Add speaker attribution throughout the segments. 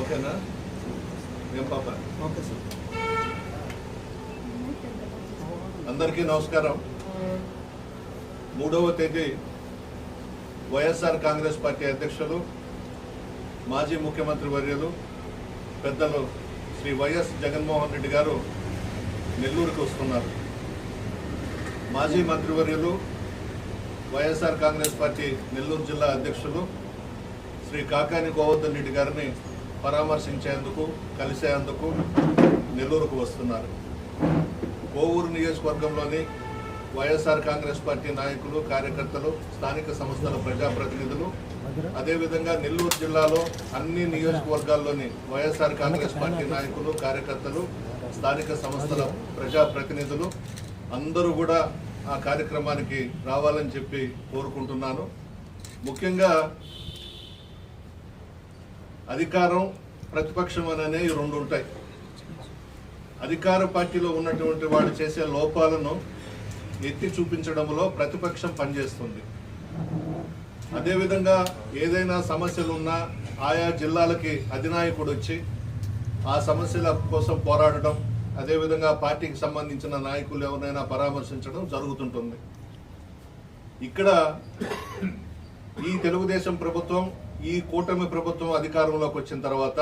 Speaker 1: ఓకేనా ఏం పాప
Speaker 2: ఓకే సార్
Speaker 1: అందరికీ నమస్కారం. మూడవ తేదీ వైఎస్ఆర్ కాంగ్రెస్ పార్టీ అధ్యక్షులు మాజీ ముఖ్యమంత్రి వర్యులు పెద్దలు శ్రీ వైఎస్ జగన్మోహన్ రెడ్డి గారు నెల్లూరుకు వస్తున్నారు. మాజీ మంత్రివర్యులు వైఎస్ఆర్ కాంగ్రెస్ పార్టీ నెల్లూరు జిల్లా అధ్యక్షులు శ్రీ కాకాని గోవర్ధన్ రెడ్డి గారిని పరామర్శించేందుకు కలిసేందుకు నెల్లూరుకు వస్తున్నారు. కోవూరు నియోజకవర్గంలోని వైఎస్ఆర్ కాంగ్రెస్ పార్టీ నాయకులు కార్యకర్తలు స్థానిక సంస్థల ప్రజాప్రతినిధులు. అదేవిధంగా నెల్లూరు జిల్లాలో అన్ని నియోజకవర్గాల్లోని వైఎస్ఆర్ కాంగ్రెస్ పార్టీ నాయకులు కార్యకర్తలు స్థానిక సంస్థల ప్రజాప్రతినిధులు అందరూ కూడా ఆ కార్యక్రమానికి రావాలని చెప్పి కోరుకుంటున్నాను. ముఖ్యంగా అధికారం ప్రతిపక్షం అనే రెండు ఉంటాయి. అధికార పార్టీలో ఉన్నటువంటి వాళ్ళు చేసే లోపాలను ఎత్తి చూపించడంలో ప్రతిపక్షం పనిచేస్తుంది. అదేవిధంగా ఏదైనా సమస్యలు ఉన్నా ఆయా జిల్లాలకి అధినాయకుడు వచ్చి ఆ సమస్యల కోసం పోరాడటం అదేవిధంగా పార్టీకి సంబంధించిన నాయకులు ఎవరినైనా పరామర్శించడం జరుగుతుంటుంది. ఇక్కడ ఈ తెలుగుదేశం ప్రభుత్వం ఈ కూటమి ప్రభుత్వం అధికారంలోకి వచ్చిన తర్వాత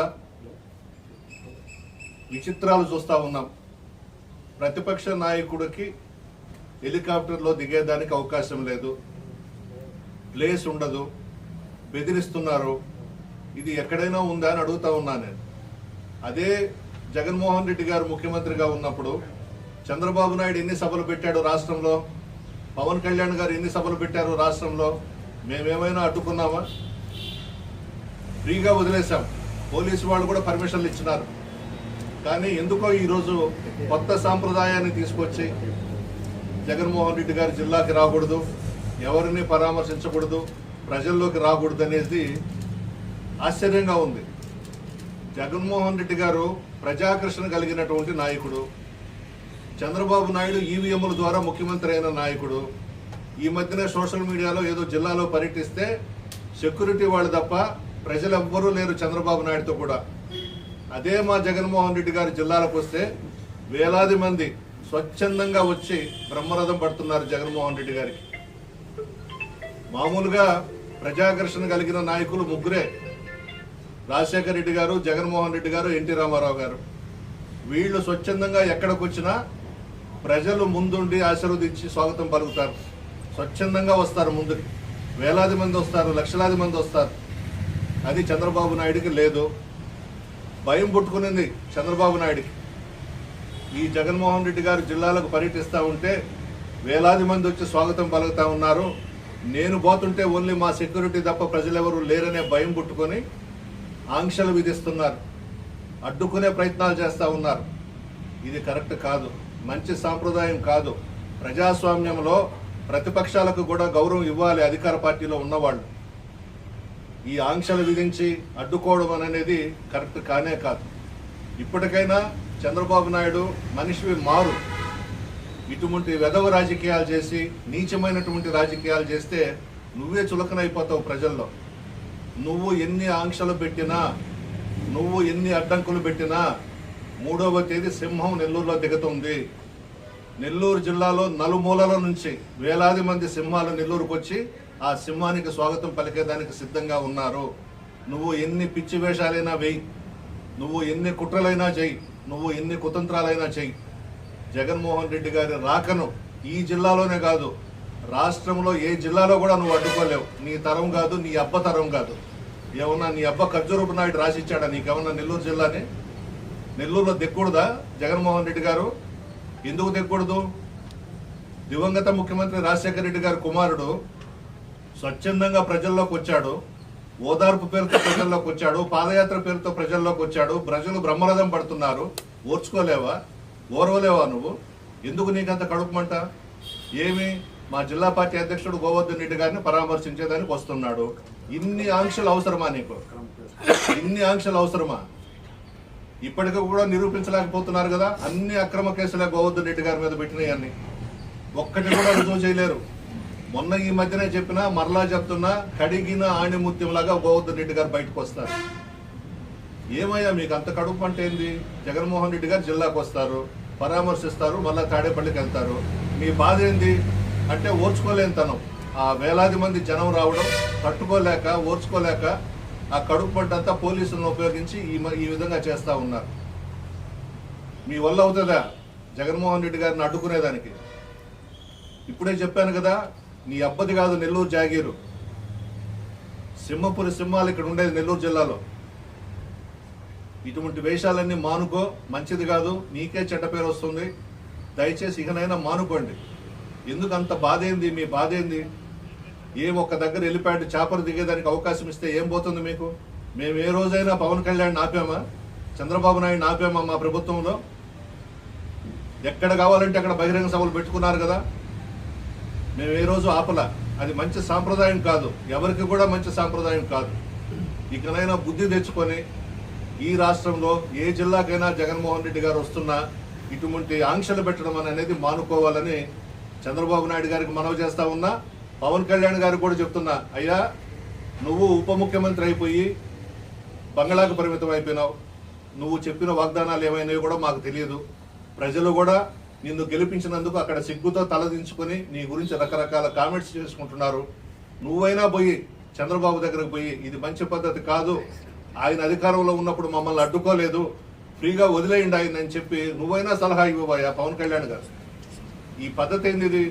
Speaker 1: విచిత్రాలు చూస్తూ ఉన్నాం. ప్రతిపక్ష నాయకుడికి హెలికాప్టర్లో దిగేదానికి అవకాశం లేదు. ప్లేస్ ఉండదు. బెదిరిస్తున్నారు. ఇది ఎక్కడైనా ఉందా అని అడుగుతా ఉన్నా నేను. అదే జగన్మోహన్ రెడ్డి గారు ముఖ్యమంత్రిగా ఉన్నప్పుడు చంద్రబాబు నాయుడు ఎన్ని సభలు పెట్టాడు రాష్ట్రంలో? పవన్ కళ్యాణ్ గారు ఎన్ని సభలు పెట్టారు రాష్ట్రంలో? మేమేమైనా అడ్డుకున్నామా? ఫ్రీగా వదిలేశాం. పోలీసు వాళ్ళు కూడా పర్మిషన్లు ఇచ్చినారు. కానీ ఎందుకో ఈరోజు కొత్త సాంప్రదాయాన్ని తీసుకొచ్చి జగన్మోహన్ రెడ్డి గారి జిల్లాకి రాకూడదు ఎవరిని పరామర్శించకూడదు ప్రజల్లోకి రాకూడదు అనేది ఆశ్చర్యంగా ఉంది. జగన్మోహన్ రెడ్డి గారు ప్రజాకర్షణ కలిగినటువంటి నాయకుడు చంద్రబాబు నాయుడు ఈవీఎంల ద్వారా ముఖ్యమంత్రి అయిన నాయకుడు ఈ మధ్యనే సోషల్ మీడియాలో ఏదో జిల్లాలో పర్యటిస్తే సెక్యూరిటీ వాళ్ళు తప్ప ప్రజలు ఎవ్వరూ లేరు చంద్రబాబు నాయుడుతో కూడా. అదే మా జగన్మోహన్ రెడ్డి గారి జిల్లాలకు వస్తే వేలాది మంది స్వచ్ఛందంగా వచ్చి బ్రహ్మరథం పడుతున్నారు జగన్మోహన్ రెడ్డి గారికి. మామూలుగా ప్రజాకర్షణ కలిగిన నాయకులు ముగ్గురే. రాజశేఖర రెడ్డి గారు జగన్మోహన్ రెడ్డి గారు ఎన్టీ రామారావు గారు. వీళ్ళు స్వచ్ఛందంగా ఎక్కడికి వచ్చినా ప్రజలు ముందుండి ఆశీర్వదించి స్వాగతం పలుకుతారు. స్వచ్ఛందంగా వస్తారు ముందుకి. వేలాది మంది వస్తారు లక్షలాది మంది వస్తారు. అది చంద్రబాబు నాయుడికి లేదు. భయం పుట్టుకునింది చంద్రబాబు నాయుడికి. ఈ జగన్మోహన్ రెడ్డి గారు జిల్లాలకు పర్యటిస్తూ ఉంటే వేలాది మంది వచ్చి స్వాగతం పలుకుతూ ఉన్నారు. నేను పోతుంటే ఓన్లీ మా సెక్యూరిటీ తప్ప ప్రజలెవరూ లేరనే భయం పుట్టుకొని ఆంక్షలు విధిస్తున్నారు. అడ్డుకునే ప్రయత్నాలు చేస్తూ ఉన్నారు. ఇది కరెక్ట్ కాదు. మంచి సాంప్రదాయం కాదు. ప్రజాస్వామ్యంలో ప్రతిపక్షాలకు కూడా గౌరవం ఇవ్వాలి అధికార పార్టీలో ఉన్నవాళ్ళు. ఈ ఆంక్షలు విధించి అడ్డుకోవడం అనేది కరెక్ట్ కానే కాదు. ఇప్పటికైనా చంద్రబాబు నాయుడు మనిషివి మారు. ఇటువంటి వెధవ రాజకీయాలు చేసి నీచమైనటువంటి రాజకీయాలు చేస్తే నువ్వే చులకనైపోతావు ప్రజల్లో. నువ్వు ఎన్ని ఆంక్షలు పెట్టినా నువ్వు ఎన్ని అడ్డంకులు పెట్టినా మూడవ తేదీ సింహం నెల్లూరులో దిగుతుంది. నెల్లూరు జిల్లాలో నలుమూలల నుంచి వేలాది మంది సింహాలు నెల్లూరుకు వచ్చి ఆ సింహానికి స్వాగతం పలికేదానికి సిద్ధంగా ఉన్నారు. నువ్వు ఎన్ని పిచ్చి వేషాలైనా వెయ్యి నువ్వు ఎన్ని కుట్రలైనా చేయి. నువ్వు ఎన్ని కుతంత్రాలైనా చెయ్యి. జగన్మోహన్ రెడ్డి గారి రాకను ఈ జిల్లాలోనే కాదు రాష్ట్రంలో ఏ జిల్లాలో కూడా నువ్వు అడ్డుకోలేవు. నీ తరం కాదు నీ అబ్బ తరం కాదు. ఏమన్నా నీ అబ్బ ఖర్జూరపు నాయుడు రాసిచ్చాడా నీకేమన్నా నెల్లూరు జిల్లాని? నెల్లూరులో దిక్కూడదా జగన్మోహన్ రెడ్డి గారు? ఎందుకు దిక్కూడదు? దివంగత ముఖ్యమంత్రి రాజశేఖర రెడ్డి గారి కుమారుడు స్వచ్ఛందంగా ప్రజల్లోకి వచ్చాడు. ఓదార్పు పేరుతో ప్రజల్లోకి వచ్చాడు పాదయాత్ర పేరుతో ప్రజల్లోకి వచ్చాడు ప్రజలు బ్రహ్మరథం పడుతున్నారు. ఓర్చుకోలేవా? ఓర్వలేవా నువ్వు? ఎందుకు నీకంత కడుపుమంట ఏమి? మా జిల్లా పార్టీ అధ్యక్షుడు గోవర్ధన్ రెడ్డి గారిని పరామర్శించేదానికి వస్తున్నాడు. ఇన్ని ఆంక్షలు అవసరమా నీకు? ఇన్ని ఆంక్షలు అవసరమా? ఇప్పటికీ కూడా నిరూపించలేకపోతున్నారు కదా? అన్ని అక్రమ కేసులే గోవర్ధన్ రెడ్డి గారి మీద పెట్టినాయి అన్ని. ఒక్కటి కూడా రుజువు చేయలేరు. మొన్న ఈ మధ్యనే చెప్పినా మరలా చెప్తున్నా కడిగిన ఆణిముత్యం లాగా గోవర్ధన్ రెడ్డి గారు బయటకు వస్తారు. ఏమయ్యా మీకు అంత కడుపు అంటే ఏంది? జగన్మోహన్ రెడ్డి గారు జిల్లాకు వస్తారు పరామర్శిస్తారు మళ్ళా తాడేపల్లికి వెళ్తారు. మీ బాధ ఏంది? అంటే ఓర్చుకోలేని తనం ఆ వేలాది మంది జనం రావడం తట్టుకోలేక ఓర్చుకోలేక ఆ కడుపు పంటంతా పోలీసులను ఉపయోగించి ఈ మ- ఈ విధంగా చేస్తూ ఉన్నారు. మీ వల్ల అవుతుందా? జగన్మోహన్ రెడ్డి గారిని అడ్డుకునేదానికి. ఇప్పుడే చెప్పాను కదా నీ అబ్బది కాదు నెల్లూరు జాగీరు. సింహపురి సింహాలు ఇక్కడ ఉండేది నెల్లూరు జిల్లాలో. ఇటువంటి వేషాలన్నీ మానుకో మంచిది కాదు నీకే చెడ్డ పేరు వస్తుంది. దయచేసి ఇకనైనా మానుకోండి. ఎందుకు అంత బాధ ఏంది మీ బాధ ఏంది ఏ ఒక్క దగ్గర వెళ్ళిపోయాడు చేపలు దిగేదానికి అవకాశం ఇస్తే ఏం పోతుంది మీకు? మేము ఏ రోజైనా పవన్ కళ్యాణ్ ఆపామా? చంద్రబాబు నాయుడు ఆపామా మా ప్రభుత్వంలో? ఎక్కడ కావాలంటే అక్కడ బహిరంగ సభలు పెట్టుకున్నారు కదా? మేము ఏ రోజు ఆపల. అది మంచి సాంప్రదాయం కాదు. ఎవరికి కూడా మంచి సాంప్రదాయం కాదు. ఇకనైనా బుద్ధి తెచ్చుకొని ఈ రాష్ట్రంలో ఏ జిల్లాకైనా జగన్మోహన్ రెడ్డి గారు వస్తున్నా ఇటువంటి ఆంక్షలు పెట్టడం అనేది మానుకోవాలని చంద్రబాబు నాయుడు గారికి మనవి చేస్తా ఉన్నా. పవన్ కళ్యాణ్ గారికి కూడా చెప్తున్నా అయ్యా నువ్వు ఉప ముఖ్యమంత్రి అయిపోయి బంగ్లాకు పరిమితం అయిపోయినావు. నువ్వు చెప్పిన వాగ్దానాలు ఏమైనాయో కూడా మాకు తెలియదు. ప్రజలు కూడా నిన్ను గెలిపించినందుకు అక్కడ సిగ్గుతో తలదించుకొని నీ గురించి రకరకాల కామెంట్స్ చేసుకుంటున్నారు. నువ్వైనా పోయి చంద్రబాబు దగ్గరకు పోయి ఇది మంచి పద్ధతి కాదు. ఆయన అధికారంలో ఉన్నప్పుడు మమ్మల్ని అడ్డుకోలేదు. ఫ్రీగా వదిలేయండి ఆయన అని చెప్పి నువ్వైనా సలహా ఇవ్వబోయా పవన్ కళ్యాణ్ గారు. ఈ పద్ధతి ఏంది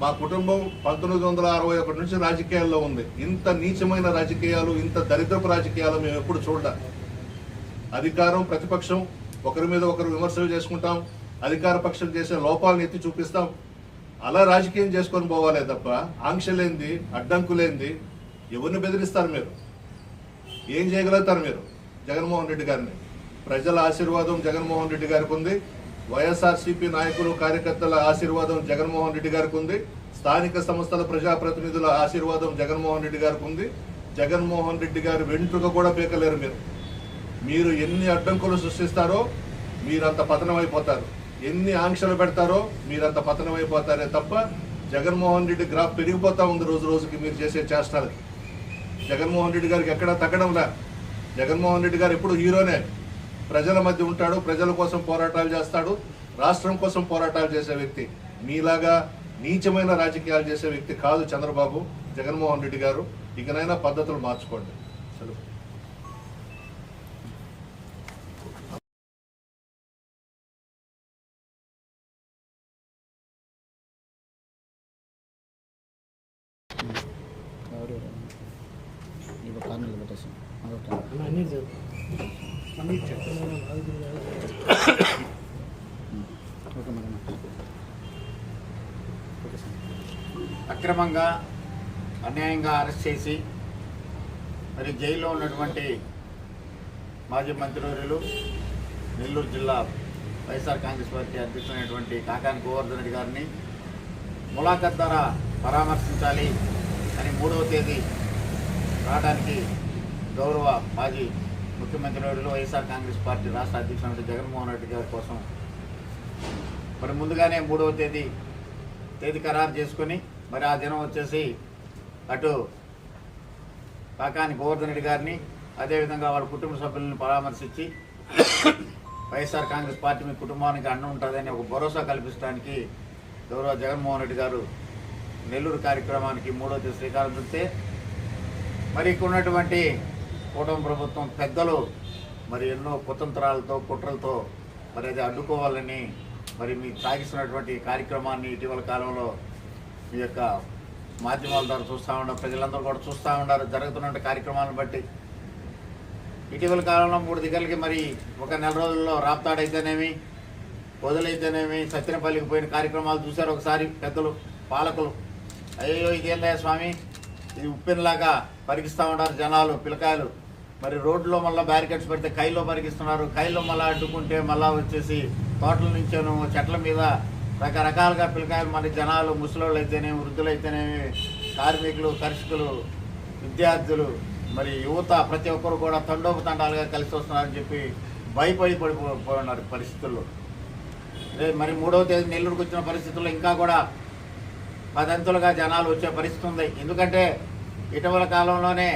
Speaker 1: మా కుటుంబం పంతొమ్మిది వందల అరవై ఒకటి నుంచి రాజకీయాల్లో ఉంది. ఇంత నీచమైన రాజకీయాలు ఇంత దరిద్రపు రాజకీయాలు మేము ఎప్పుడు చూడాలి. అధికారం ప్రతిపక్షం ఒకరి మీద ఒకరు విమర్శలు చేసుకుంటాం. అధికార పక్షం చేసే లోపాలను ఎత్తి చూపిస్తాం. అలా రాజకీయం చేసుకొని పోవాలే తప్ప ఆంక్షలేంది అడ్డంకులేంది ఎవరిని బెదిరిస్తారు మీరు? ఏం చేయగలుగుతారు మీరు? జగన్మోహన్ రెడ్డి గారిని. ప్రజల ఆశీర్వాదం జగన్మోహన్ రెడ్డి గారికి ఉంది. వైఎస్ఆర్సీపీ నాయకులు కార్యకర్తల ఆశీర్వాదం జగన్మోహన్ రెడ్డి గారికి ఉంది. స్థానిక సంస్థల ప్రజాప్రతినిధుల ఆశీర్వాదం జగన్మోహన్ రెడ్డి గారికి ఉంది. జగన్మోహన్ రెడ్డి గారి వెంట్రుక కూడా పీకలేరు మీరు. మీరు ఎన్ని అడ్డంకులు సృష్టిస్తారో మీరంత పతనం అయిపోతారు ఎన్ని ఆంక్షలు పెడతారో మీరంత పతనం అయిపోతారే తప్ప జగన్మోహన్ రెడ్డి గ్రాఫ్ పెరిగిపోతూ ఉంది రోజు రోజుకి మీరు చేసే చేష్టాలకి జగన్మోహన్ రెడ్డి గారికి ఎక్కడా తగ్గడంలా జగన్మోహన్ రెడ్డి గారు ఎప్పుడు హీరోనే. ప్రజల మధ్య ఉంటాడు ప్రజల కోసం పోరాటాలు చేస్తాడు రాష్ట్రం కోసం పోరాటాలు చేసే వ్యక్తి. మీలాగా నీచమైన రాజకీయాలు చేసే వ్యక్తి కాదు చంద్రబాబు జగన్మోహన్ రెడ్డి గారు. ఇకనైనా పద్ధతులు మార్చుకోండి సెలవు.
Speaker 2: ఎవరు ఇప్పుడు కార్ నిలబెట్టేసాం అదొక
Speaker 3: అన్నీ అన్నీ చెప్తున్నాను
Speaker 2: ఓకే మేడం. Okay sir.
Speaker 4: అక్రమంగా అన్యాయంగా అరెస్ట్ చేసి మరి జైల్లో ఉన్నటువంటి మాజీ మంత్రివర్యులు నెల్లూరు జిల్లా వైఎస్ఆర్ కాంగ్రెస్ పార్టీ అధ్యక్షుడైనటువంటి కాకాని గోవర్ధన్ రెడ్డి గారిని ములాఖత్ ద్వారా పరామర్శించాలి అని మూడవ తేదీ రావడానికి గౌరవ మాజీ ముఖ్యమంత్రి వర్యులు వైఎస్ఆర్ కాంగ్రెస్ పార్టీ రాష్ట్ర అధ్యక్షుడు జగన్మోహన్ రెడ్డి గారి కోసం మరి ముందుగానే మూడవ తేదీ తేదీ ఖరారు చేసుకొని మరి ఆ దినం వచ్చేసి అటు కాకాని గోవర్ధన్ రెడ్డి గారిని అదేవిధంగా వాళ్ళ కుటుంబ సభ్యులను పరామర్శించి వైఎస్ఆర్ కాంగ్రెస్ పార్టీ మీ కుటుంబానికి అన్నం ఉంటుందని ఒక భరోసా కల్పించడానికి గౌరవ జగన్మోహన్ రెడ్డి గారు నెల్లూరు కార్యక్రమానికి మూడో తేదీ శ్రీకారం చుడితే మరి ఇక్కడ ఉన్నటువంటి కూటమి ప్రభుత్వం పెద్దలు మరి ఎన్నో కుతంత్రాలతో కుట్రలతో మరి అది అడ్డుకోవాలని మరి మీ సాగిస్తున్నటువంటి కార్యక్రమాన్ని ఇటీవల కాలంలో మీ యొక్క మాధ్యమాల ద్వారా చూస్తూ ఉన్నారు. ప్రజలందరూ కూడా చూస్తూ ఉన్నారు. జరుగుతున్న కార్యక్రమాలను బట్టి ఇటీవల కాలంలో మూడు దిగ్గలకి మరి ఒక నెల రోజుల్లో రాప్తాడైతేనేమి వదిలైతేనేమి సత్యనపల్లికి పోయిన కార్యక్రమాలు చూశారు ఒకసారి పెద్దలు పాలకులు. అయ్యో ఇదేందా స్వామి? ఇది ఉప్పెనలాగా పరిగిస్తూ ఉన్నారు జనాలు పిల్లకాయలు. మరి రోడ్లో మళ్ళీ బ్యారికేడ్స్ పెడితే కైలో పరిగిస్తున్నారు. కైలో మళ్ళీ అడ్డుకుంటే మళ్ళీ వచ్చేసి తోటల నుంచేను చెట్ల మీద రకరకాలుగా పిల్లకాయలు మరి జనాలు ముసలోళ్ళు అయితేనేమి వృద్ధులైతేనేమి కార్మికులు కర్షకులు విద్యార్థులు మరి యువత ప్రతి ఒక్కరు కూడా తండోపతండాలుగా కలిసి వస్తున్నారని చెప్పి భయపడి పడిపోయినారు పరిస్థితుల్లో. మరి మూడవ తేదీ నెల్లూరుకు వచ్చిన పరిస్థితుల్లో ఇంకా కూడా పదంతులుగా జనాలు వచ్చే పరిస్థితి ఉంది. ఎందుకంటే ఇటీవల కాలంలోనే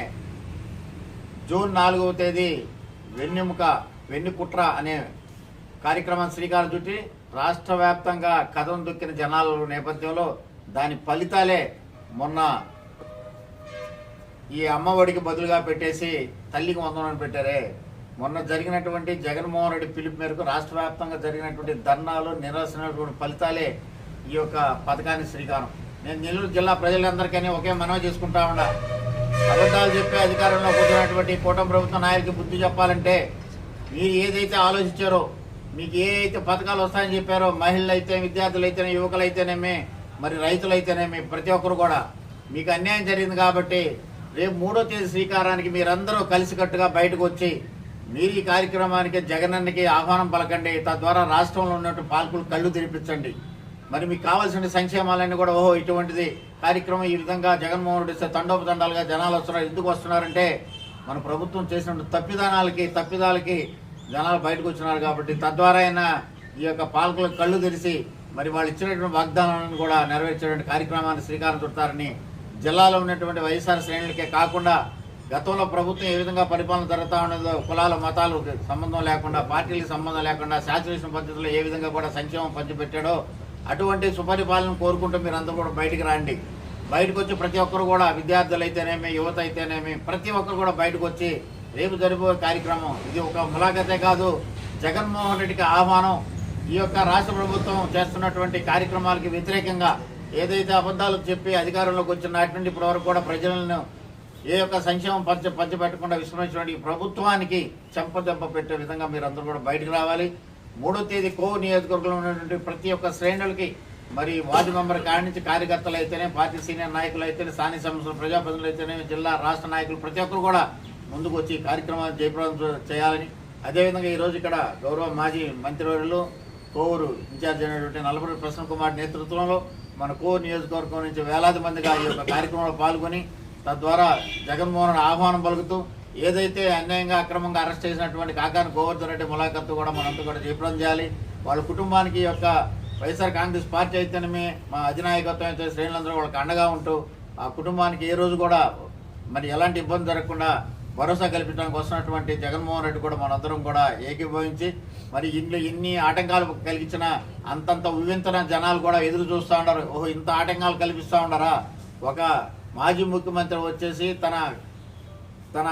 Speaker 4: జూన్ నాలుగవ తేదీ వెన్నెముక వెన్నుకుట్ర అనే కార్యక్రమం శ్రీకారం చుట్టి రాష్ట్ర వ్యాప్తంగా కథం దొక్కిన జనాల నేపథ్యంలో దాని ఫలితాలే మొన్న ఈ అమ్మఒడికి బదులుగా పెట్టేసి తల్లికి వందనం పెట్టారే. మొన్న జరిగినటువంటి జగన్మోహన్ రెడ్డి పిలుపు మేరకు రాష్ట్ర వ్యాప్తంగా జరిగినటువంటి ధర్నాలు నిరసనటువంటి ఫలితాలే ఈ యొక్క పథకానికి శ్రీకారం. నేను నెల్లూరు జిల్లా ప్రజలందరికీ ఒకే మనవి చేసుకుంటా ఉన్నా. అబద్ధాలు చెప్పి అధికారంలో కూర్చున్నటువంటి కూటమి ప్రభుత్వ నాయకులకి బుద్ధి చెప్పాలంటే మీరు ఏదైతే ఆలోచించారో మీకు ఏ అయితే పథకాలు వస్తాయని చెప్పారో మహిళలు అయితే విద్యార్థులు అయితేనే యువకులు అయితేనేమి మరి రైతులు అయితేనేమి ప్రతి ఒక్కరు కూడా మీకు అన్యాయం జరిగింది కాబట్టి రేపు మూడో తేదీ శ్రీకారానికి మీరందరూ కలిసికట్టుగా బయటకు వచ్చి మీరు ఈ కార్యక్రమానికి జగనన్నకి ఆహ్వానం పలకండి. తద్వారా రాష్ట్రంలో ఉన్నట్టు పాలకులు కళ్ళు తెరిపించండి. మరి మీకు కావాల్సిన సంక్షేమాలన్నీ కూడా ఓహో ఇటువంటిది కార్యక్రమం ఈ విధంగా జగన్మోహన్ రెడ్డి ఇస్తే తండోపతండాలుగా జనాలు వస్తున్నారు ఎందుకు వస్తున్నారంటే మన ప్రభుత్వం చేసిన తప్పిదానాలకి తప్పిదాలకి జనాలు బయటకు వచ్చినారు కాబట్టి తద్వారా అయినా ఈ యొక్క పాలకులకు కళ్ళు తెరిచి మరి వాళ్ళు ఇచ్చినటువంటి వాగ్దానాలను కూడా నెరవేర్చేటువంటి కార్యక్రమాన్ని శ్రీకారం చుడతారని జిల్లాలో ఉన్నటువంటి వైఎస్ఆర్ శ్రేణులకే కాకుండా గతంలో ప్రభుత్వం ఏ విధంగా పరిపాలన జరుగుతూ ఉన్నదో కులాల మతాలు సంబంధం లేకుండా పార్టీలకు సంబంధం లేకుండా శాచురేషన్ పద్ధతిలో ఏ విధంగా కూడా సంక్షేమం పంచిపెట్టాడో అటువంటి సుపరిపాలన కోరుకుంటూ మీరు అందరూ కూడా బయటికి రండి. బయటకు వచ్చి ప్రతి ఒక్కరు కూడా విద్యార్థులు అయితేనేమి యువత అయితేనేమి ప్రతి ఒక్కరు కూడా బయటకు వచ్చి రేపు జరిపోయే కార్యక్రమం. ఇది ఒక ములాఖతే కాదు. జగన్మోహన్ రెడ్డికి ఆహ్వానం. ఈ యొక్క రాష్ట్ర ప్రభుత్వం చేస్తున్నటువంటి కార్యక్రమాలకి వ్యతిరేకంగా ఏదైతే అబద్ధాలు చెప్పి అధికారంలోకి వచ్చిన నాటి నుండి ఇప్పటి వరకు కూడా ప్రజలను ఏ యొక్క సంక్షేమం పంచ పంచబెట్టకుండా విస్మరించినటువంటి ప్రభుత్వానికి చెంపదెబ్బ పెట్టే విధంగా మీరు అందరూ కూడా బయటకు రావాలి. మూడో తేదీ కో నియోజకవర్గంలో ఉన్నటువంటి ప్రతి ఒక్క శ్రేణులకి మరి వార్డు మెంబర్ కాడి నుంచి కార్యకర్తలు అయితేనే పార్టీ సీనియర్ నాయకులు అయితేనే స్థానిక సంస్థలు ప్రజాప్రతినిధులు అయితేనే జిల్లా రాష్ట్ర నాయకులు ప్రతి ఒక్కరు కూడా ముందుకు వచ్చి కార్యక్రమాలు జయప్రదం చేయాలని. అదేవిధంగా ఈరోజు ఇక్కడ గౌరవ మాజీ మంత్రివర్యులు కోవూరు ఇన్ఛార్జ్ అయినటువంటి నల్లపూడి ప్రసన్న కుమార్ నేతృత్వంలో మన కోవూరు నియోజకవర్గం నుంచి వేలాది మందిగా ఈ యొక్క కార్యక్రమంలో పాల్గొని తద్వారా జగన్మోహన్ ఆహ్వానం పలుకుతూ ఏదైతే అన్యాయంగా అక్రమంగా అరెస్ట్ చేసినటువంటి కాకాని గోవర్ధన్ రెడ్డి ములాఖత్తు కూడా మనంతా కూడా చేపడం చేయాలి. వాళ్ళ కుటుంబానికి యొక్క వైఎస్ఆర్ కాంగ్రెస్ పార్టీ అయితేనేమి మా అధినాయకత్వం అయితే శ్రేణులందరూ వాళ్ళకి అండగా ఉంటూ ఆ కుటుంబానికి ఏ రోజు కూడా మరి ఎలాంటి ఇబ్బంది జరగకుండా భరోసా కల్పించడానికి వస్తున్నటువంటి జగన్మోహన్ రెడ్డి కూడా మనందరం కూడా ఏకీభవించి మరి ఇంట్లో ఇన్ని ఆటంకాలు కలిగించిన అంతంత ఉవ్వింతన జనాలు కూడా ఎదురు చూస్తూ ఉన్నారు. ఓహో ఇంత ఆటంకాలు కల్పిస్తూ ఉన్నారా? ఒక మాజీ ముఖ్యమంత్రి వచ్చేసి తన తన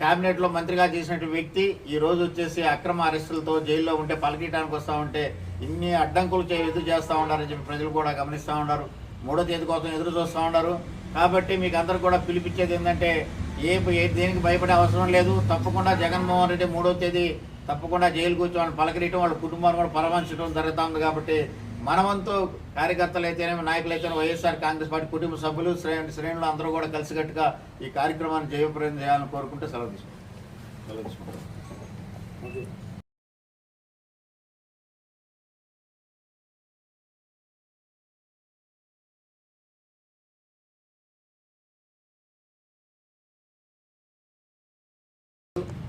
Speaker 4: క్యాబినెట్లో మంత్రిగా చేసినటువంటి వ్యక్తి ఈరోజు వచ్చేసి అక్రమ అరెస్టులతో జైల్లో ఉంటే పలకీయడానికి వస్తూ ఉంటే ఇన్ని అడ్డంకులు ఎదురు చేస్తూ ఉన్నారని చెప్పి ప్రజలు కూడా గమనిస్తూ ఉన్నారు. మూడో తేదీ కోసం ఎదురు చూస్తూ ఉన్నారు. కాబట్టి మీకు అందరు కూడా పిలిపించేది ఏంటంటే ఏ ఏ దేనికి భయపడే అవసరం లేదు. తప్పకుండా జగన్మోహన్ రెడ్డి మూడో తేదీ తప్పకుండా జైలు కూర్చొని పలకరియటం వాళ్ళ కుటుంబాన్ని కూడా పరామర్శించడం జరుగుతూ ఉంది కాబట్టి మనమంతా కార్యకర్తలు అయితేనేమి నాయకులు అయితేనే వైఎస్ఆర్ కాంగ్రెస్ పార్టీ కుటుంబ సభ్యులు శ్రేణి శ్రేణులు అందరూ కూడా కలిసికట్టుగా ఈ కార్యక్రమాన్ని జయప్రదం చేయాలని కోరుకుంటూ సెలవు తీసుకుంటాం
Speaker 1: సెలవు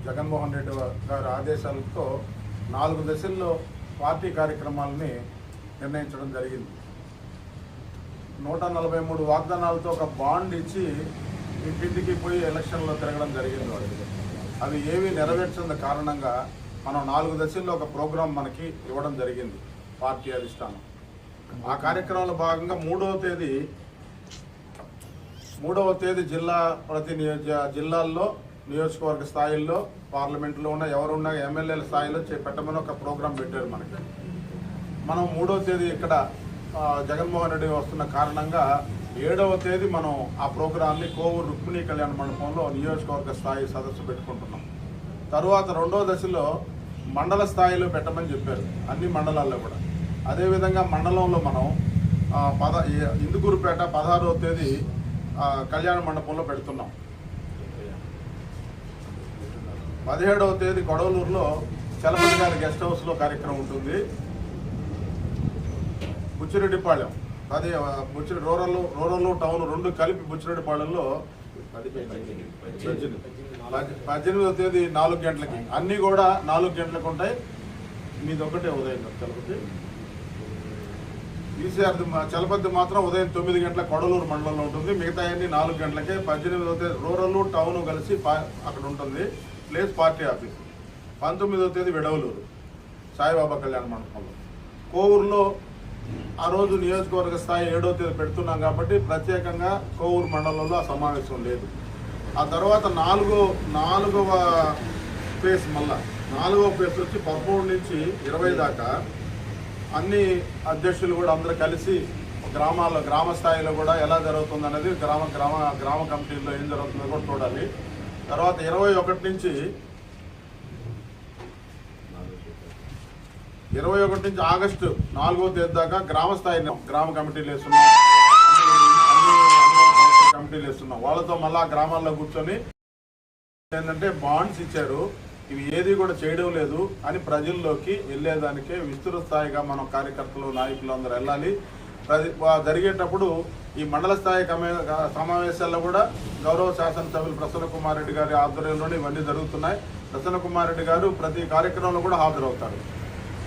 Speaker 5: జగన్మోహన్ రెడ్డి గారి ఆదేశాలతో నాలుగు దశల్లో పార్టీ కార్యక్రమాలని నిర్ణయించడం జరిగింది. నూట నలభై మూడు వాగ్దానాలతో ఒక బాండ్ ఇచ్చి ఇంటింటికి పోయి ఎలక్షన్లో తిరగడం జరిగింది వాళ్ళకి అవి ఏవి నెరవేర్చిన కారణంగా మనం నాలుగు దశల్లో ఒక ప్రోగ్రాం మనకి ఇవ్వడం జరిగింది పార్టీ అధిష్టానం. ఆ కార్యక్రమంలో భాగంగా మూడవ తేదీ మూడవ తేదీ జిల్లా ప్రతి నియోజ జిల్లాల్లో నియోజకవర్గ స్థాయిల్లో పార్లమెంట్లో ఉన్న ఎవరున్నా ఎమ్మెల్యేల స్థాయిలో చే- పెట్టమని ఒక ప్రోగ్రాం పెట్టారు మనకి. మనం మూడవ తేదీ ఇక్కడ జగన్మోహన్ రెడ్డి వస్తున్న కారణంగా ఏడవ తేదీ మనం ఆ ప్రోగ్రాంని కోవూరు రుక్మిణి కళ్యాణ మండపంలో నియోజకవర్గ స్థాయి సదస్సు పెట్టుకుంటున్నాం. తరువాత రెండవ దశలో మండల స్థాయిలో పెట్టమని చెప్పారు అన్ని మండలాల్లో కూడా. అదేవిధంగా మండలంలో మనం పద ఇందుకూరుపేట పదహారవ తేదీ కళ్యాణ మండపంలో పెడుతున్నాం. పదిహేడవ తేదీ గొడవలూరులో చలపతి గారి గెస్ట్ హౌస్లో కార్యక్రమం ఉంటుంది. బుచ్చిరెడ్డిపాళెం అదే బుచ్చి రూరల్ రూరల్ టౌన్ రెండు కలిపి బుచ్చిరెడ్డిపాళెంలో పద్దెనిమిది. పద్దెనిమిదవ తేదీ నాలుగు గంటలకి. అన్నీ కూడా నాలుగు గంటలకు ఉంటాయి. మీది ఒకటే ఉదయం చలపతి. ఈసీఆర్ చలపతి మాత్రం ఉదయం తొమ్మిది గంటల కొడలూరు మండలంలో ఉంటుంది. మిగతా అన్ని నాలుగు గంటలకే పద్దెనిమిదవ తేదీ రూరల్ టౌన్ కలిసి అక్కడ ఉంటుంది. Place party office. పంతొమ్మిదవ తేదీ విడవలూరు సాయిబాబా కళ్యాణ మండపంలో. కోవూరులో ఆ రోజు నియోజకవర్గ స్థాయి ఏడో తేదీ పెడుతున్నాం కాబట్టి ప్రత్యేకంగా కోవూరు మండలంలో ఆ సమావేశం లేదు. ఆ తర్వాత నాలుగో నాలుగవ ఫేజ్ మళ్ళా నాలుగవ ఫేజ్ వచ్చి పదమూడు నుంచి ఇరవై దాకా అన్ని అధ్యక్షులు కూడా అందరూ కలిసి గ్రామాల్లో గ్రామ స్థాయిలో కూడా ఎలా జరుగుతుంది అనేది గ్రామ గ్రామ గ్రామ కమిటీల్లో ఏం జరుగుతుందో కూడా చూడాలి. తర్వాత ఇరవై ఒకటి నుంచి ఇరవై ఒకటి నుంచి ఆగస్టు నాలుగో తేదీ దాకా గ్రామ స్థాయి గ్రామ కమిటీలు వేస్తున్నాం. కమిటీలు వేస్తున్నాం. వాళ్ళతో మళ్ళా గ్రామాల్లో కూర్చొని ఏంటంటే బాండ్స్ ఇచ్చారు. ఇవి ఏది కూడా చేయడం లేదు అని ప్రజల్లోకి వెళ్ళేదానికే విస్తృత స్థాయిగా మనం కార్యకర్తలు నాయకులు అందరూ వెళ్ళాలి. జరిగేటప్పుడు ఈ మండల స్థాయి కమే- సమావేశాల్లో కూడా గౌరవ శాసనసభ్యులు ప్రసన్న కుమార్ రెడ్డి గారి ఆధ్వర్యంలోనే ఇవన్నీ జరుగుతున్నాయి. ప్రసన్న కుమార్ రెడ్డి గారు ప్రతి కార్యక్రమంలో కూడా హాజరవుతారు.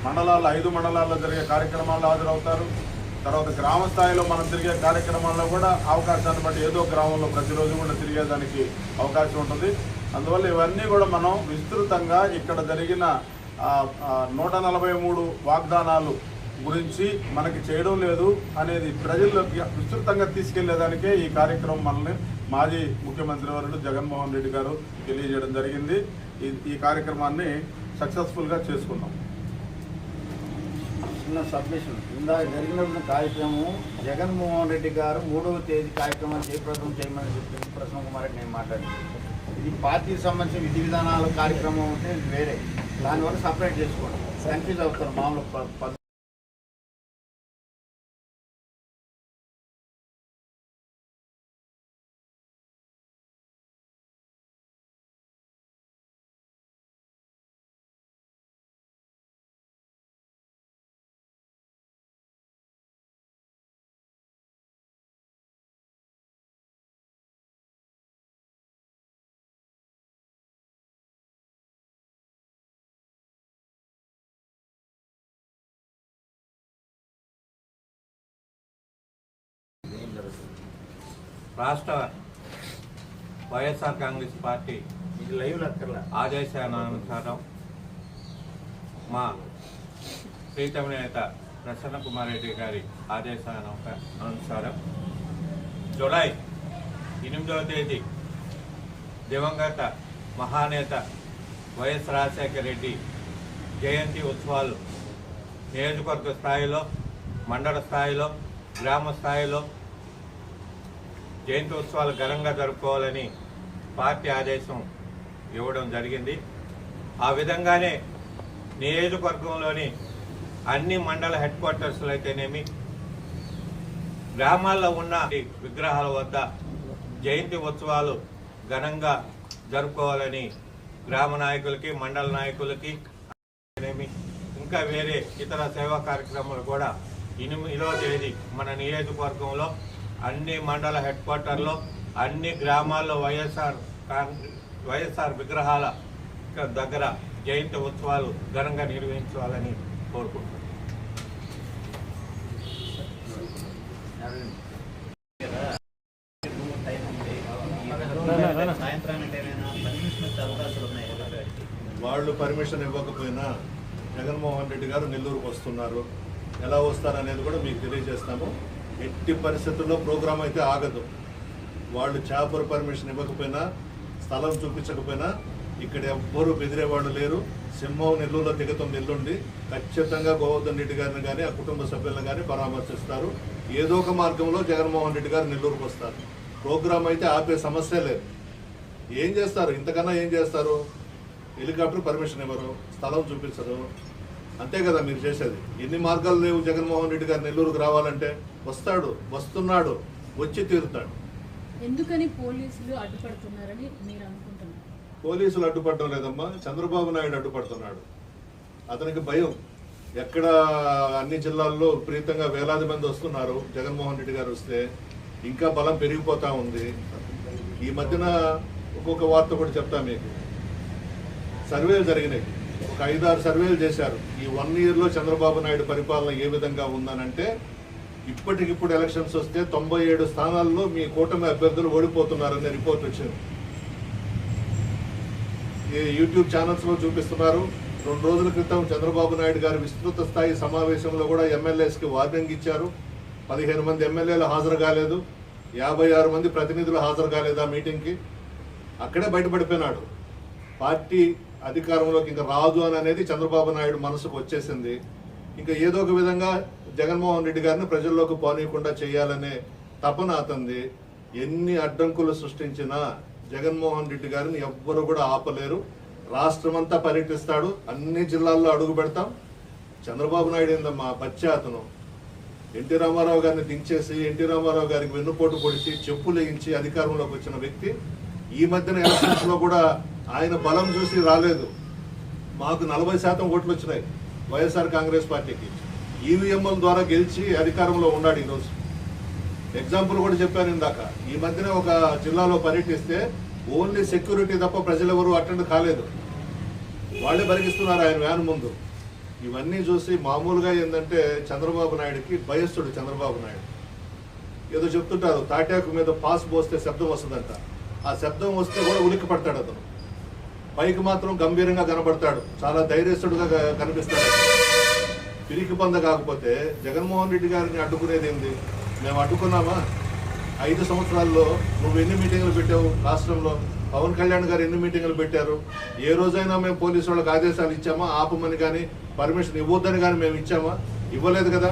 Speaker 5: మండలాల్లో ఐదు మండలాల్లో జరిగే కార్యక్రమాల్లో హాజరవుతారు. తర్వాత గ్రామ స్థాయిలో మనం తిరిగే కార్యక్రమాల్లో కూడా అవకాశాన్ని బట్టి ఏదో గ్రామంలో ప్రతిరోజు కూడా తిరిగేదానికి అవకాశం ఉంటుంది. అందువల్ల ఇవన్నీ కూడా మనం విస్తృతంగా ఇక్కడ జరిగిన నూట నలభై మూడు వాగ్దానాలు గురించి మనకి చేయడం లేదు అనేది ప్రజల్లోకి విస్తృతంగా తీసుకెళ్ళేదానికే ఈ కార్యక్రమం మనల్ని మాజీ ముఖ్యమంత్రి వరుడు జగన్మోహన్ రెడ్డి గారు తెలియజేయడం జరిగింది. ఈ ఈ కార్యక్రమాన్ని సక్సెస్ఫుల్గా చేసుకున్నాం.
Speaker 4: చిన్న సబ్మిషన్. ఇందాక జరిగిన కార్యక్రమం జగన్మోహన్ రెడ్డి గారు మూడవ తేదీ కార్యక్రమం జయప్రదం చేయమని చెప్పి ప్రసన్న కుమార్ రెడ్డి నేను మాట్లాడాను. ఇది పార్టీకి సంబంధించిన విధి విధానాల కార్యక్రమం ఉంటే వేరే. దానివల్ల సపరేట్ చేసుకోండి. కన్ఫ్యూజ్ అవుతారు మామూలు
Speaker 6: రాష్ట్ర వైఎస్ఆర్ కాంగ్రెస్ పార్టీ
Speaker 4: ఇది లైవ్
Speaker 6: ఆదేశానుసారం మా ప్రీతమ నేత ప్రసన్న కుమార్ రెడ్డి గారి ఆదేశాను అనుసారం జులై ఎనిమిదవ తేదీ దివంగత మహానేత వైఎస్ రాజశేఖర రెడ్డి జయంతి ఉత్సవాలు నియోజకవర్గ స్థాయిలో మండల స్థాయిలో గ్రామ స్థాయిలో జయంతి ఉత్సవాలు ఘనంగా జరుపుకోవాలని పార్టీ ఆదేశం ఇవ్వడం జరిగింది. ఆ విధంగానే నియోజకవర్గంలోని అన్ని మండల హెడ్ క్వార్టర్స్లో అయితేనేమి గ్రామాల్లో ఉన్న విగ్రహాల వద్ద జయంతి ఉత్సవాలు ఘనంగా జరుపుకోవాలని గ్రామ నాయకులకి మండల నాయకులకి ఇంకా వేరే ఇతర సేవా కార్యక్రమాలు కూడా ఎనిమిదో తేదీ మన నియోజకవర్గంలో అన్ని మండల హెడ్ క్వార్టర్లో అన్ని గ్రామాల్లో వైఎస్ఆర్ వైఎస్ఆర్ విగ్రహాల దగ్గర జయంతి ఉత్సవాలు ఘనంగా నిర్వహించాలని కోరుకుంటున్నాను
Speaker 1: వాళ్ళు పర్మిషన్ ఇవ్వకపోయినా జగన్మోహన్ రెడ్డి గారు నెల్లూరుకు వస్తున్నారు. ఎలా వస్తారనేది కూడా మీకు తెలియజేస్తాము. ఎట్టి పరిస్థితుల్లో ప్రోగ్రాం అయితే ఆగదు. వాళ్ళు చేపర్ పర్మిషన్ ఇవ్వకపోయినా స్థలం చూపించకపోయినా ఇక్కడ ఎవ్వరూ బెదిరేవాళ్ళు లేరు. సింహం నెల్లూరులో దిగుతుంది ఎల్లుండి ఖచ్చితంగా గోవర్ధన్ రెడ్డి గారిని కానీ ఆ కుటుంబ సభ్యులను కానీ పరామర్శిస్తారు. ఏదో ఒక మార్గంలో జగన్మోహన్ రెడ్డి గారు నెల్లూరుకు వస్తారు. ప్రోగ్రాం అయితే ఆపే సమస్య లేదు. ఏం చేస్తారు? ఇంతకన్నా ఏం చేస్తారు? హెలికాప్టర్ పర్మిషన్ ఇవ్వరు స్థలం చూపించరు. అంతే కదా మీరు చేసేది. ఎన్ని మార్గాలు లేవు జగన్మోహన్ రెడ్డి గారు నెల్లూరుకు రావాలంటే? వస్తాడు వస్తున్నాడు వచ్చి తీరుతాడు.
Speaker 7: ఎందుకని పోలీసులు అడ్డుపడుతున్నారని మీరు అనుకుంటున్నారు?
Speaker 1: పోలీసులు అడ్డుపడటం లేదమ్మా చంద్రబాబు నాయుడు అడ్డుపడుతున్నాడు. అతనికి భయం. ఎక్కడ అన్ని జిల్లాల్లో విపరీతంగా వేలాది మంది వస్తున్నారు. జగన్మోహన్ రెడ్డి గారు వస్తే ఇంకా బలం పెరిగిపోతా ఉంది. ఈ మధ్యన ఒక్కొక్క వార్త కూడా చెప్తా మీకు. సర్వేలు జరిగినాయి. ఒక ఐదారు సర్వేలు చేశారు. ఈ వన్ ఇయర్లో చంద్రబాబు నాయుడు పరిపాలన ఏ విధంగా ఉందనంటే ఇప్పటికిప్పుడు ఎలక్షన్స్ వస్తే తొంభై ఏడు స్థానాల్లో మీ కూటమి అభ్యర్థులు ఓడిపోతున్నారనే రిపోర్ట్ వచ్చింది. ఈ యూట్యూబ్ ఛానల్స్లో చూపిస్తున్నారు. రెండు రోజుల క్రితం చంద్రబాబు నాయుడు గారు విస్తృత స్థాయి సమావేశంలో కూడా ఎమ్మెల్యేస్కి వార్నింగ్ ఇచ్చారు. పదిహేను మంది ఎమ్మెల్యేలు హాజరు కాలేదు. యాభై ఆరు మంది ప్రతినిధులు హాజరు కాలేదు ఆ మీటింగ్కి అక్కడే బయటపడిపోయినాడు. పార్టీ అధికారంలోకి ఇంకా రాదు అని అనేది చంద్రబాబు నాయుడు మనసుకు వచ్చేసింది. ఇంకా ఏదో ఒక విధంగా జగన్మోహన్ రెడ్డి గారిని ప్రజల్లోకి పోనీయకుండా చేయాలనే తపన అతంది ఎన్ని అడ్డంకులు సృష్టించినా జగన్మోహన్ రెడ్డి గారిని ఎవ్వరు కూడా ఆపలేరు. రాష్ట్రమంతా పర్యటిస్తాడు. అన్ని జిల్లాల్లో అడుగు పెడతాం. చంద్రబాబు నాయుడు ఏందమ్మా? బచ్చా అతను. ఎన్టీ రామారావు గారిని దించేసి ఎన్టీ రామారావు గారికి వెన్నుపోటు పొడిచి చెప్పులు వేయించి అధికారంలోకి వచ్చిన వ్యక్తి. ఈ మధ్యన ఎలక్షన్స్లో కూడా ఆయన బలం చూసి రాలేదు. మాకు నలభై శాతం ఓట్లు వచ్చినాయి వైఎస్ఆర్ కాంగ్రెస్ పార్టీకి. ఈవీఎంల ద్వారా గెలిచి అధికారంలో ఉన్నాడు ఈరోజు. ఎగ్జాంపుల్ కూడా చెప్పాను ఇందాక. ఈ మధ్యన ఒక జిల్లాలో పర్యటిస్తే ఓన్లీ సెక్యూరిటీ తప్ప ప్రజలెవరూ అటెండ్ కాలేదు. వాళ్ళే పరిగిస్తున్నారు ఆయన వ్యాన్ ముందు. ఇవన్నీ చూసి మామూలుగా ఏంటంటే చంద్రబాబు నాయుడుకి భయస్తుడు చంద్రబాబు నాయుడు. ఏదో చెప్తుంటారు తాటాకు మీద పాస్ పోస్తే శబ్దం వస్తుందంట. ఆ శబ్దం వస్తే కూడా ఉలిక్కి పడతాడు అతను. పైకి మాత్రం గంభీరంగా కనబడతాడు. చాలా ధైర్యస్తుడుగా కనిపిస్తాడు పిరికి పొంద కాకపోతే జగన్మోహన్ రెడ్డి గారిని అడ్డుకునేది ఏంది మేము అడ్డుకున్నామా? ఐదు సంవత్సరాల్లో నువ్వు ఎన్ని మీటింగ్లు పెట్టావు రాష్ట్రంలో? పవన్ కళ్యాణ్ గారు ఎన్ని మీటింగ్లు పెట్టారు? ఏ రోజైనా మేము పోలీసు వాళ్ళకి ఆదేశాలు ఇచ్చామా? ఆపమని కానీ పర్మిషన్ ఇవ్వద్దని కానీ మేము ఇచ్చామా? ఇవ్వలేదు కదా.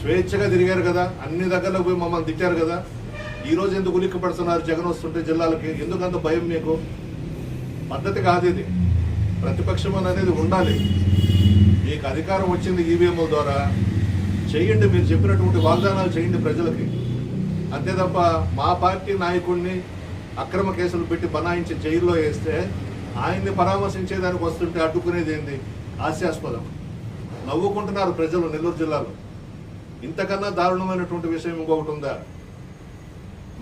Speaker 1: స్వేచ్ఛగా తిరిగారు కదా. అన్ని దగ్గరలో పోయి మమ్మల్ని తిట్టారు కదా. ఈ రోజు ఎందుకు ఉలిక్కి పడుతున్నారు జగన్ వస్తుంటే జిల్లాలకి? ఎందుకంత భయం మీకు? పద్ధతి కాదు ఇది. ప్రతిపక్షం అనేది ఉండాలి. మీకు అధికారం వచ్చింది ఈవీఎంల ద్వారా. చేయండి మీరు చెప్పినటువంటి వాగ్దానాలు చేయండి ప్రజలకి. అంతే తప్ప మా పార్టీ నాయకుడిని అక్రమ కేసులు పెట్టి బనాయించి జైల్లో వేస్తే ఆయన్ని పరామర్శించేదానికి వస్తుంటే అడ్డుకునేది ఏంది? హాస్యాస్పదం. నవ్వుకుంటున్నారు ప్రజలు నెల్లూరు జిల్లాలో. ఇంతకన్నా దారుణమైనటువంటి విషయం ఇంకొకటి ఉందా?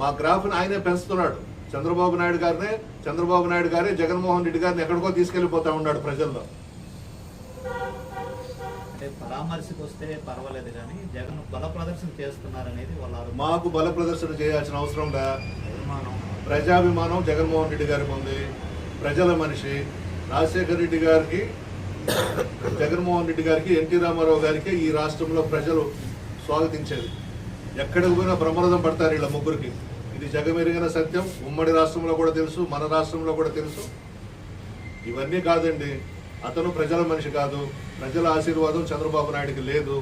Speaker 1: మా గ్రాఫ్ని ఆయనే పెంచుతున్నాడు. చంద్రబాబు నాయుడు గారినే చంద్రబాబు నాయుడు గారే జగన్మోహన్ రెడ్డి గారిని ఎక్కడికో తీసుకెళ్ళిపోతా ఉన్నాడు ప్రజల్లో.
Speaker 3: అంటే పరామర్శకు వస్తే పర్వాలేదు కానీ జగన్ బల ప్రదర్శన చేస్తున్నారనేది వాళ్ళ.
Speaker 1: మాకు బల ప్రదర్శన చేయాల్సిన అవసరం లే ప్రజాభిమానం జగన్మోహన్ రెడ్డి గారికి ఉంది ప్రజల మనిషి. రాజశేఖర రెడ్డి గారికి జగన్మోహన్ రెడ్డి గారికి ఎన్టీ రామారావు గారికి ఈ రాష్ట్రంలో ప్రజలు స్వాగతించేది. ఎక్కడికి పోయినా ప్రమాదం పడతారు వీళ్ళ ముగ్గురికి. ఇది జగమెరిగిన సత్యం. ఉమ్మడి రాష్ట్రంలో కూడా తెలుసు మన రాష్ట్రంలో కూడా తెలుసు. ఇవన్నీ కాదండి. అతను ప్రజల మనిషి కాదు. ప్రజల ఆశీర్వాదం చంద్రబాబు నాయుడికి లేదు.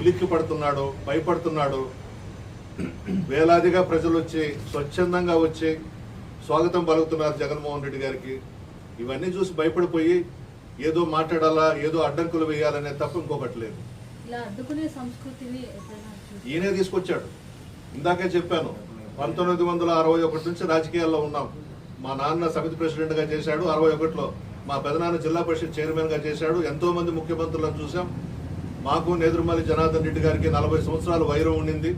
Speaker 1: ఉలిక్కి పడుతున్నాడు భయపడుతున్నాడు. వేలాదిగా ప్రజలు వచ్చి స్వచ్ఛందంగా వచ్చి స్వాగతం పలుకుతున్నారు జగన్మోహన్ రెడ్డి గారికి. ఇవన్నీ చూసి భయపడిపోయి ఏదో మాట్లాడాలా ఏదో అడ్డంకులు వేయాలనే తప్ప ఇంకొకటి లేదు. ఈయనే తీసుకొచ్చాడు. ఇందాకే చెప్పాను పంతొమ్మిది వందల అరవై ఒకటి నుంచి రాజకీయాల్లో ఉన్నాం. మా నాన్న సమితి ప్రెసిడెంట్గా చేశాడు అరవై ఒకటిలో. మా పెదనాన్న జిల్లా పరిషత్ చైర్మన్గా చేశాడు. ఎంతోమంది ముఖ్యమంత్రులను చూసాం మాకు నేదురుమల్లి జనార్దన్ రెడ్డి గారికి నలభై సంవత్సరాలు వైరం ఉండింది.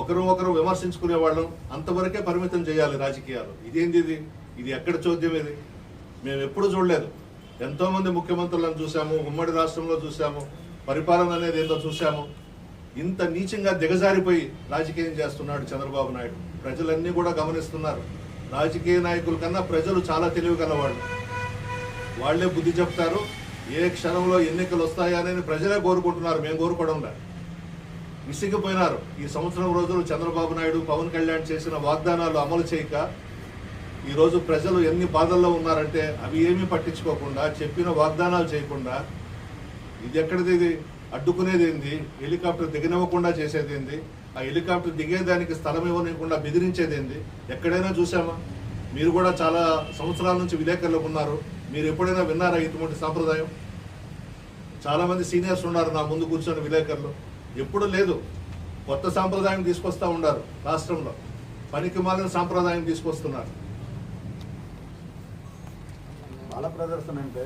Speaker 1: ఒకరు ఒకరు విమర్శించుకునే వాళ్ళం. అంతవరకే పరిమితం చేయాలి రాజకీయాలు. ఇదేంది ఇది? ఇది ఎక్కడ చోద్యం ఇది? మేము ఎప్పుడు చూడలేదు. ఎంతోమంది ముఖ్యమంత్రులను చూసాము ఉమ్మడి రాష్ట్రంలో చూసాము పరిపాలన అనేది ఏందో చూసాము ఇంత నీచంగా దిగజారిపోయి రాజకీయం చేస్తున్నాడు చంద్రబాబు నాయుడు. ప్రజలన్నీ కూడా గమనిస్తున్నారు. రాజకీయ నాయకుల కన్నా ప్రజలు చాలా తెలివి గలవాళ్ళు. వాళ్ళే బుద్ధి చెప్తారు. ఏ క్షణంలో ఎన్నికలు వస్తాయని ప్రజలే కోరుకుంటున్నారు. మేము కోరుకోవడంలే విసిగిపోయినారు. ఈ సంవత్సరం రోజులు చంద్రబాబు నాయుడు పవన్ కళ్యాణ్ చేసిన వాగ్దానాలు అమలు చేయక ఈరోజు ప్రజలు ఎన్ని బాధల్లో ఉన్నారంటే అవి ఏమీ పట్టించుకోకుండా చెప్పిన వాగ్దానాలు చేయకుండా ఇది ఎక్కడిది? ఇది అడ్డుకునేది ఏంది? హెలికాప్టర్ దిగనివ్వకుండా చేసేది ఏంది? ఆ హెలికాప్టర్ దిగేదానికి స్థలం ఇవ్వనివ్వకుండా బెదిరించేది ఏంది? ఎక్కడైనా చూసామా మీరు కూడా చాలా సంవత్సరాల నుంచి విలేకరులకు ఉన్నారు. మీరు ఎప్పుడైనా విన్నారా ఇటువంటి సాంప్రదాయం? చాలామంది సీనియర్స్ ఉన్నారు నా ముందు కూర్చొని విలేకరులు. ఎప్పుడు లేదు. కొత్త సాంప్రదాయం తీసుకొస్తా ఉన్నారు రాష్ట్రంలో. పనికి మాలిన సాంప్రదాయం తీసుకొస్తున్నారు.
Speaker 5: బాల ప్రదర్శన అంటే